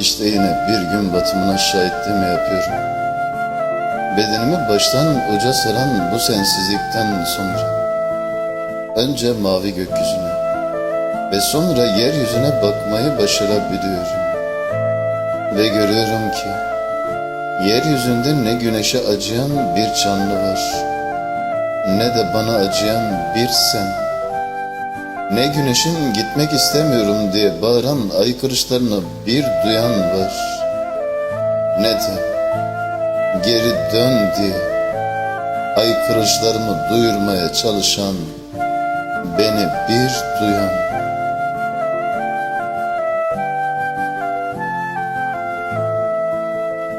İşte yine bir gün batımına şahitliğimi yapıyorum. Bedenimi baştan uca saran bu sensizlikten sonra önce mavi gökyüzüne ve sonra yeryüzüne bakmayı başarabiliyorum. Ve görüyorum ki yeryüzünde ne güneşe acıyan bir canlı var ne de bana acıyan bir sen. Ne güneşin gitmek istemiyorum diye bağıran aykırışlarını bir duyan var. Ne de geri dön diye aykırışlarımı duyurmaya çalışan beni bir duyan.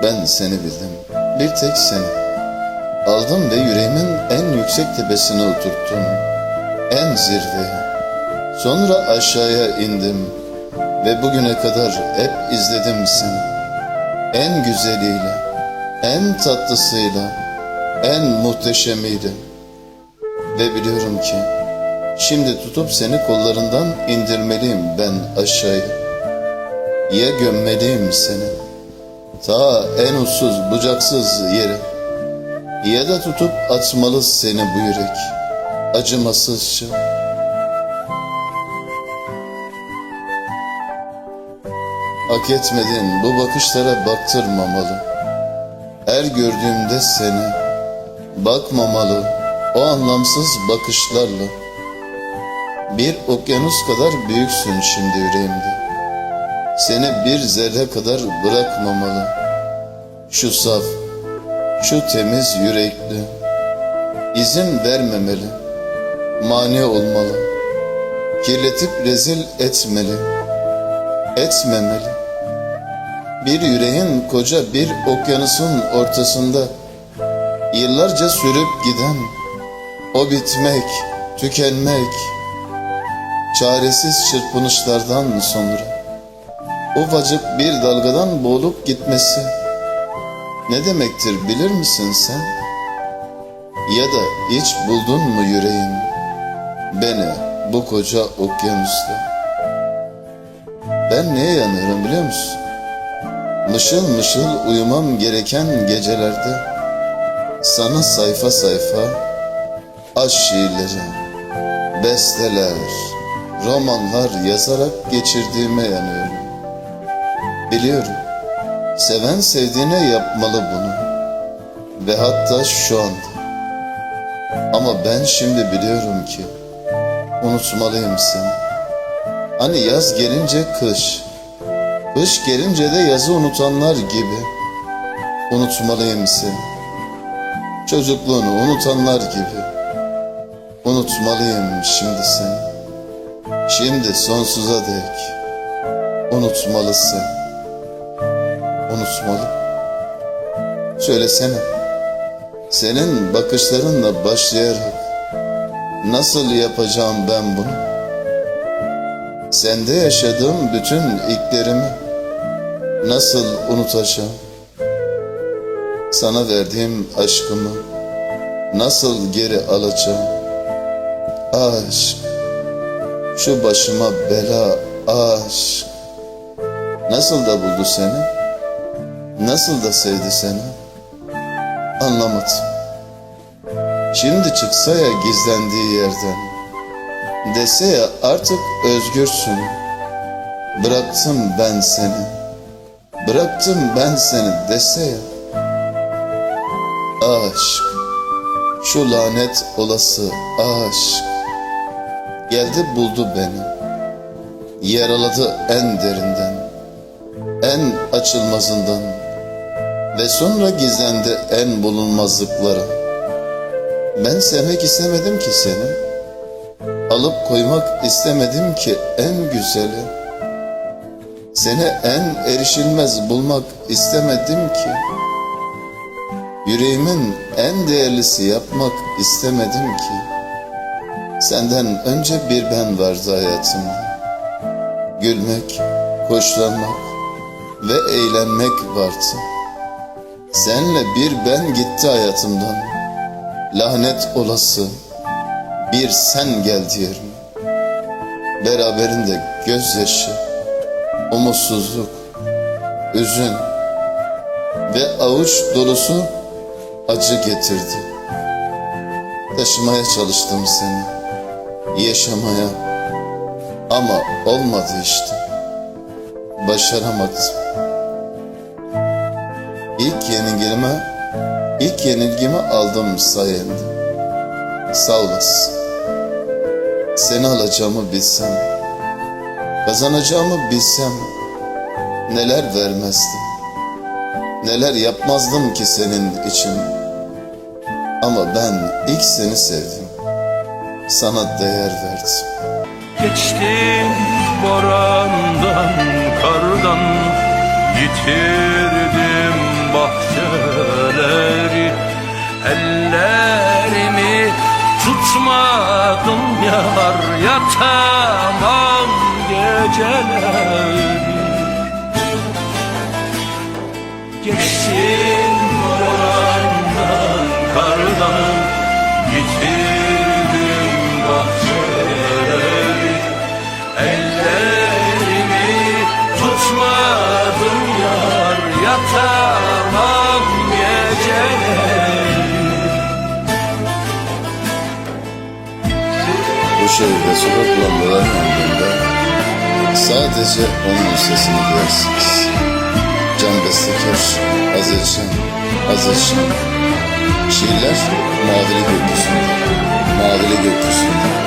Ben seni bildim, bir tek seni. Aldım ve yüreğimin en yüksek tepesine oturttum, en zirveye. Sonra aşağıya indim ve bugüne kadar hep izledim seni. En güzeliyle, en tatlısıyla, en muhteşemiyle. Ve biliyorum ki şimdi tutup seni kollarından indirmeliyim ben aşağıya. Ya gömmeliyim seni ta en uçsuz bucaksız yere. Ya da tutup atmalı seni bu yürek acımasızca. Hak etmedin bu bakışlara baktırmamalı. Her gördüğümde seni bakmamalı o anlamsız bakışlarla. Bir okyanus kadar büyüksün şimdi yüreğimde. Seni bir zerre kadar bırakmamalı. Şu saf, şu temiz yürekli. izin vermemeli. Mani olmalı. Kirletip rezil etmeli. Etmemeli. Bir yüreğin koca bir okyanusun ortasında yıllarca sürüp giden o bitmek, tükenmek, çaresiz çırpınışlardan sonra ufacık bir dalgadan boğulup gitmesi ne demektir bilir misin sen? Ya da hiç buldun mu yüreğin beni bu koca okyanusta? Ben neye yanıyorum biliyor musun? Mışıl mışıl uyumam gereken gecelerde sana sayfa sayfa aşk şiirleri, besteler, romanlar yazarak geçirdiğime yanıyorum. Biliyorum, seven sevdiğine yapmalı bunu ve hatta şu anda. Ama ben şimdi biliyorum ki unutmalıyım seni. Hani yaz gelince kış, kış gelince de yazı unutanlar gibi unutmalıyım seni. Çocukluğunu unutanlar gibi unutmalıyım şimdi seni. Şimdi sonsuza dek unutmalısın. Unutmalı. Söylesene. Senin bakışlarınla başlayarak nasıl yapacağım ben bunu? Sende yaşadığım bütün ilklerimi nasıl unutacağım? Sana verdiğim aşkımı nasıl geri alacağım? Aşk, şu başıma bela aşk. Nasıl da buldu seni? Nasıl da sevdi seni? Anlamadım. Şimdi çıksa ya gizlendiği yerden. Dese ya artık özgürsün. Bıraktım ben seni. Bıraktım ben seni dese ya. Aşk. Şu lanet olası aşk. Geldi buldu beni. Yaraladı en derinden. En açılmazından. Ve sonra gizlendi en bulunmazlıklara. Ben sevmek istemedim ki seni. Alıp koymak istemedim ki en güzeli. Seni en erişilmez bulmak istemedim ki. Yüreğimin en değerlisi yapmak istemedim ki. Senden önce bir ben vardı hayatımda. Gülmek, hoşlanmak ve eğlenmek vardı. Senle bir ben gitti hayatımdan. Lanet olası bir sen gel diyelim. Beraberinde gözyaşı, umutsuzluk, üzün ve avuç dolusu acı getirdi. Taşımaya çalıştım seni, yaşamaya ama olmadı işte. Başaramadım. İlk yenilgimi, ilk yenilgimi aldım sayende. Sağ olasın. Seni alacağımı bilsem, kazanacağımı bilsem neler vermezdim. Neler yapmazdım ki senin için. Ama ben ilk seni sevdim. Sana değer verdim. Geçtim borandan, kardan Yitirdim bahçeleri Ellerimi tutmadım yar Yatamam geceleri Geçtim borandan, kardan Yitirdim bahçeleri. Ellerimi tutmadım yar Yatamam geceleri. Bu şehirde sokak lambaların yanında sadece onun sesini duyarsınız. Can bestekar, Azercan, Azercan. Şiirler mavili gökyüzünde, mavili gökyüzünde.